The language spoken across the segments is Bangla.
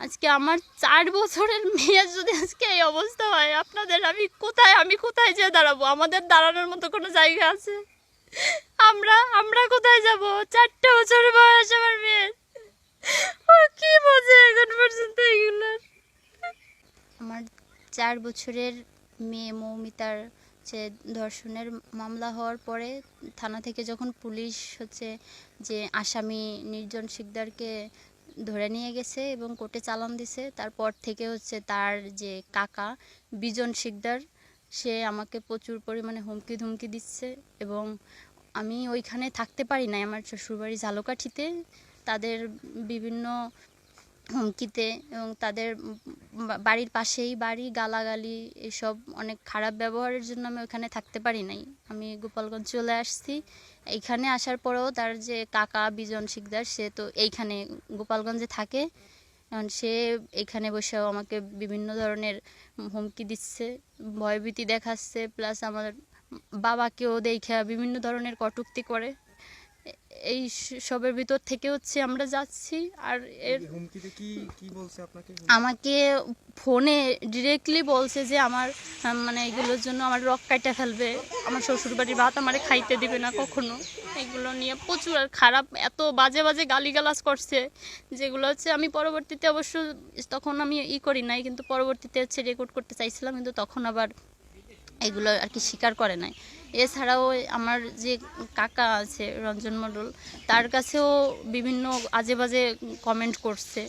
আজকে আমার চার বছরের মেয়ের যদি আজকে এই অবস্থা হয়, আপনাদের আমি কোথায় আমি কোথায় যেয়ে দাঁড়াবো? আমাদের দাঁড়ানোর মতো কোনো জায়গা আছে? আমরা আমরা কোথায় যাব? চারটে বছর বয়স আমার মেয়ের। ও কি বোঝে এখন পর্যন্ত এগুলো। আমার চার বছরের মেয়ে মৌমিতার যে ধর্ষণের মামলা হওয়ার পরে থানা থেকে যখন পুলিশ হচ্ছে যে আসামি নির্জন শিকদারকে ধরে নিয়ে গেছে এবং কোর্টে চালান দিছে। তারপর থেকে হচ্ছে তার যে কাকা বিজন শিকদার, সে আমাকে প্রচুর পরিমাণে হুমকি ধুমকি দিচ্ছে এবং আমি ওইখানে থাকতে পারি না আমার শ্বশুরবাড়ি ঝালকাঠিতে। তাদের বিভিন্ন হুমকিতে এবং তাদের বাড়ির পাশেই বাড়ি, গালাগালি এসব অনেক খারাপ ব্যবহারের জন্য আমি ওখানে থাকতে পারি নাই। আমি গোপালগঞ্জ চলে আসছি। এইখানে আসার পরেও তার যে কাকা বিজন শিকদার, সে তো এইখানে গোপালগঞ্জে থাকে। সে এখানে বসেও আমাকে বিভিন্ন ধরনের হুমকি দিচ্ছে, ভয়ভীতি দেখাচ্ছে। প্লাস আমার বাবাকেও দেখে বিভিন্ন ধরনের কটুক্তি করে। এই সবের ভিতর থেকে হচ্ছে আমরা যাচ্ছি আর এর হুমকিতে কি কি বলছে আপনাকে? আমাকে ফোনে ডিরেক্টলি বলছে যে আমার মানে এগুলোর জন্য আমার রক কাটা ফেলবে আমার শ্বশুরবাড়ির ভাত আমারে খাইতে দিবে না কখনো। এগুলো নিয়ে প্রচুর আর খারাপ এত বাজে বাজে গালিগালাজ করছে যেগুলো হচ্ছে আমি পরবর্তীতে অবশ্য তখন আমি ই করি নাই কিন্তু পরবর্তীতে হচ্ছে রেকর্ড করতে চাইছিলাম কিন্তু তখন আবার এগুলো আর কি স্বীকার করে নাই। এছাড়াও আমার যে কাকা আছে রঞ্জন মণ্ডল তার কাছেও বিভিন্ন আজে বাজে কমেন্ট করছে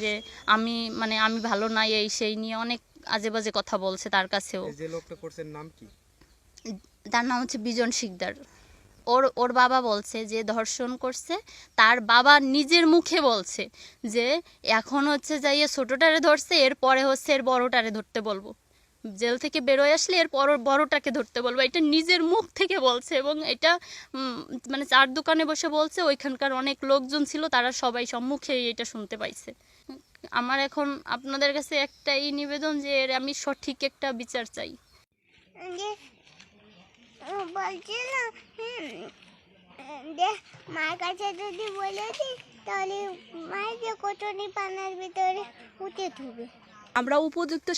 যে আমি মানে আমি ভালো নাই এই সেই নিয়ে অনেক আজে বাজে কথা বলছে তার কাছেও। যে লোকটা করছেন নাম কি? তার নাম হচ্ছে বিজন শিকদার। ওর ওর বাবা বলছে যে ধর্ষণ করছে তার বাবা নিজের মুখে বলছে যে এখন হচ্ছে যাইয়ে ছোটোটারে ধরছে এরপরে হচ্ছে এর বড়টারে ধরতে বলব। জেল থেকে বেরোয় আসলে এর পর বড়টাকে ধরতে বলব। এটা নিজের মুখ থেকে বলছে এবং এটা মানে চার দোকানে বসে বলছে, ওইখানকার অনেক লোকজন ছিল, তারা সবাই সম্মুখে এটা শুনতে পাইছে। আমার এখন আপনাদের কাছে একটাই নিবেদন যে এর আমি সঠিক একটা বিচার চাই। বলছিলাম কাছে যদি বলে তাহলে মায়ের কোটনি পানার ভিতরে উঠে থুবে আমরা উপযুক্ত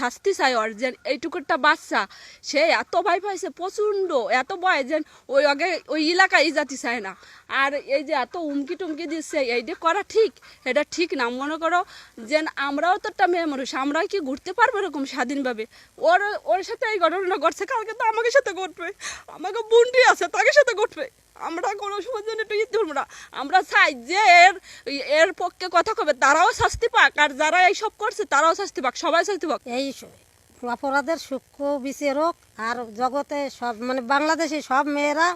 শাস্তি চাই ওর যে এইটুকুটা বাচ্চা, সে এত ভয় পাইছে, প্রচণ্ড, এত ভয় যে ওই আগে ওই এলাকায় যাতে চায় না। আর এই যে এত উমকি টুমকি দিচ্ছে, এইটা করা ঠিক, এটা ঠিক না। মনে করো যে আমরাও তো একটা মেয়ে মানুষ, আমরাও কি ঘুরতে পারব এরকম স্বাধীনভাবে? ওর ওর সাথে এই ঘটনা ঘটছে, কালকে তো আমাকে সাথে ঘটবে। আমাকে বুন্ডি আছে, তাকে সাথে ঘটবে। আমরা কোনো সময় জন্য একটু ঈদ ধরবো না। আমরা চাই যে এর এর পক্ষে কথা কবে? তারাও শাস্তি পাক, আর যারা এইসব করছে, তারাও শাস্তি পাক, সবাই শাস্তি পাক। এই অপরাধের সূক্ষ্ম বিচারক আর জগতে সব মানে বাংলাদেশে সব মেয়েরা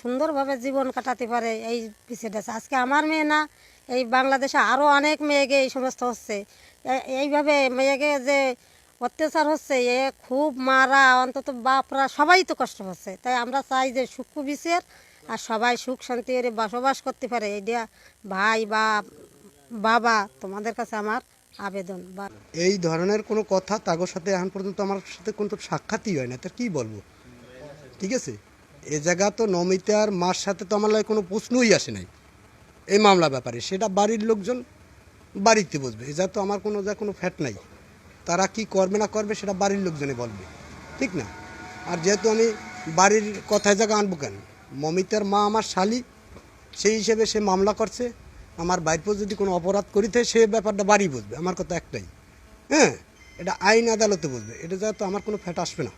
সুন্দরভাবে জীবন কাটাতে পারে এই বিচারটা আজকে আমার মেয়ে না, এই বাংলাদেশে আরও অনেক মেয়েকে এই সমস্ত হচ্ছে। এইভাবে মেয়েকে যে অত্যাচার হচ্ছে, এ খুব মারা, অন্তত বাপরা সবাই তো কষ্ট হচ্ছে তাই আমরা চাই যে সূক্ষ্ম বিচার আর সবাই সুখ শান্তি করে বসবাস করতে পারে। এইটা ভাই বা বাবা, তোমাদের কাছে আমার আবেদন। বা এই ধরনের কোনো কথা তাগোর সাথে এখন পর্যন্ত আমার সাথে কোনো সাক্ষাৎই হয় না। তার কি বলব? ঠিক আছে? এ জায়গা তো নমিতার মার সাথে তো আমার কোনো প্রশ্নই আসে নাই। এই মামলা ব্যাপারে। সেটা বাড়ির লোকজন বাড়িতে বসবে। এ যা তো আমার কোনো যা কোনো ফ্যাট নাই। তারা কি করবে না করবে সেটা বাড়ির লোকজনে বলবে। ঠিক না? আর যেহেতু আমি বাড়ির কথায় জায়গা আনব কেন? মমিতার মা আমার শালি, সেই হিসেবে সে মামলা করছে। আমার বাইরপর যদি কোনো অপরাধ করিতে সে ব্যাপারটা বাড়ি বুঝবে। আমার কথা একটাই। হ্যাঁ? এটা আইন আদালতে বুঝবে। এটা যা তো আমার কোনো ফ্যাট আসবে না।